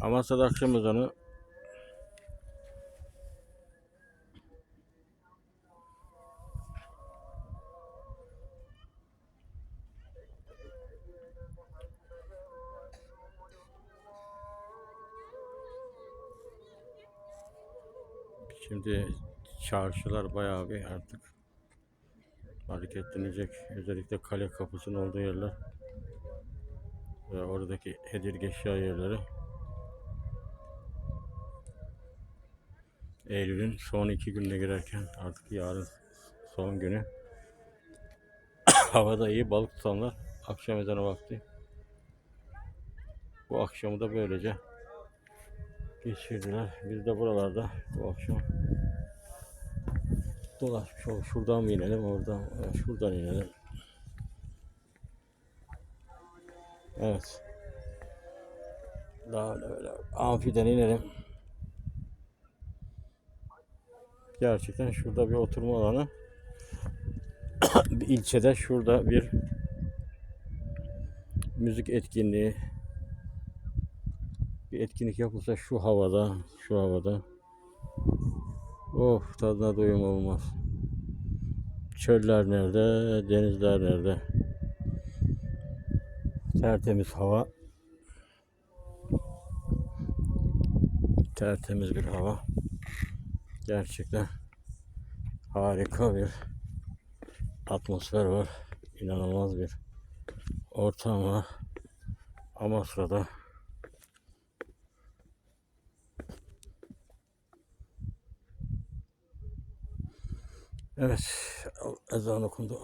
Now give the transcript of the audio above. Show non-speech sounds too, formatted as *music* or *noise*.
Amasya'da akşam ezanı Şimdi çarşılar bayağı bir artık hareketlenecek. Özellikle kale kapısının olduğu yerler ve oradaki Hedirge eşya yerleri Eylül'ün son iki gününe girerken artık yarın son günü *coughs* havada iyi balık tutanlar akşam ezanı vakti bu akşamı da böylece geçirdiler. Biz de buralarda bu akşam dolaşmış olduk. Şuradan mı inelim, oradan, şuradan inelim. Evet. Daha öyle böyle amfiden inelim. Gerçekten şurada bir oturma alanı. *coughs* bir ilçede şurada bir müzik etkinliği bir etkinlik yapılsa şu havada, şu havada. Of tadına doyum olmaz. Çöller nerede, denizler nerede? Tertemiz hava. Tertemiz bir hava. Gerçekten harika bir atmosfer var. İnanılmaz bir ortam var. Amasra'da Evet, ezan okundu.